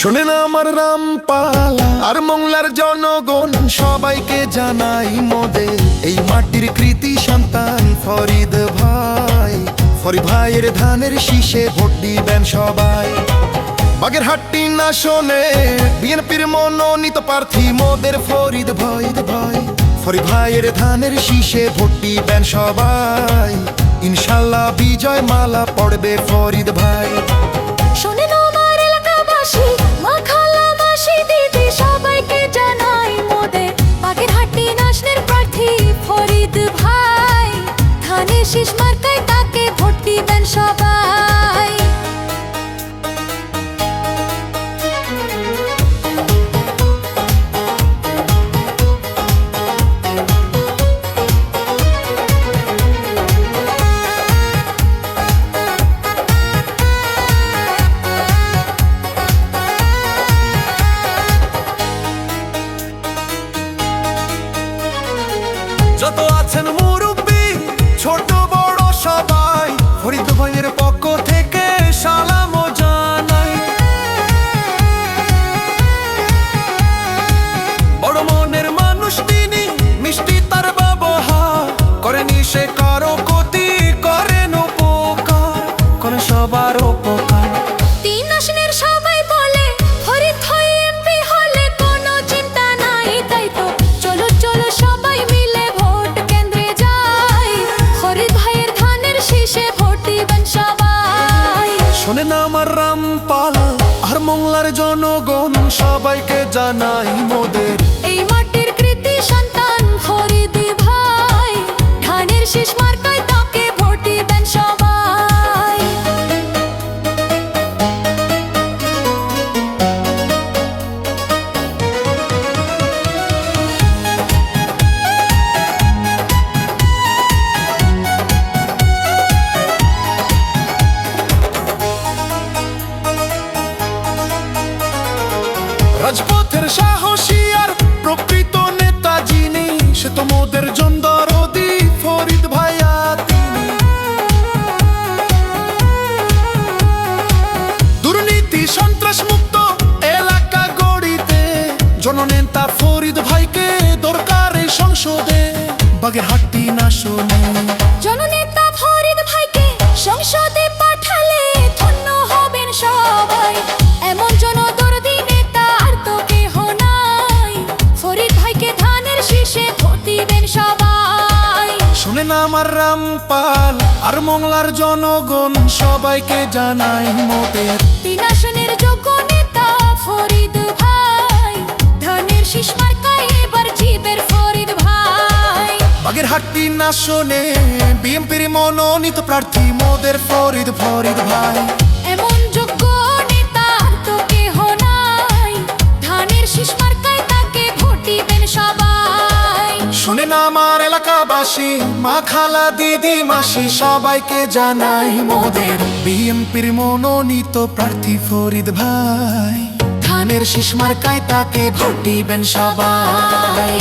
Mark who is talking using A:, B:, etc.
A: শোনেন আমার রামপালা আর মংলার জনগণ, সবাইকে জানাই মোদের। এই মাটির কৃতি সন্তান ফরিদ ভাই। ফরিদ ভাইয়ের ধানের শীষে ভোট দিবেন সবাই। বাগের হাট্টি না শোনে, বিএনপির মনোনীত প্রার্থী মোদের ফরিদ ভাই ভাই। ফরিদ ভাইয়ের ধানের শীষে ভোট দিবেন সবাই। ইনশাল্লাহ বিজয় মালা পড়বে ফরিদ ভাই।
B: শোনেন আমার শীষ মার্কায় তাকে ভোট দিবেন সবাই।
A: যত আছেন ছোট ফরিদ ভাইয়ের পক্ষ থেকে সালাম জানাই। বড় মনের মানুষ তিনি, মিষ্টি তার ব্যবহার করেনি সে কারও আর মংলার জনগণ সবাইকে জানাই মোদের।
B: এই মাটির
A: রাজপথের সাহসী আর প্রকৃত নেতা যিনি, সে তো মোদের ফরিদ ভাইয়া তিনি। দুর্নীতি, সন্ত্রাস মুক্ত এলাকা গড়িতে, জননেতা ফরিদ ভাইকে দরকার সংসদে। বাগের হাট্টি না শোনে শুনেন আমার রামপাল আর মংলার জনগণ সবাইকে জানাই মোদের
B: তিন আসনের যোগ্য নেতা ফরিদ ভাই ধানের শীষ মার্কায় এবার জীবের ফরিদ ভাই।
A: বাগের হাট্টি না শোনে বিএমপির মনোনীত প্রার্থী মোদের ফরিদ ফরিদ ভাই। এলাকাবাসী মা খালা দিদি মাসি সবাইকে জানাই মোদের বিএমপির মনোনীত প্রার্থী ফরিদ ভাই। ধানের শিশমার কায় তাকে ভোট দিবেন সবাই।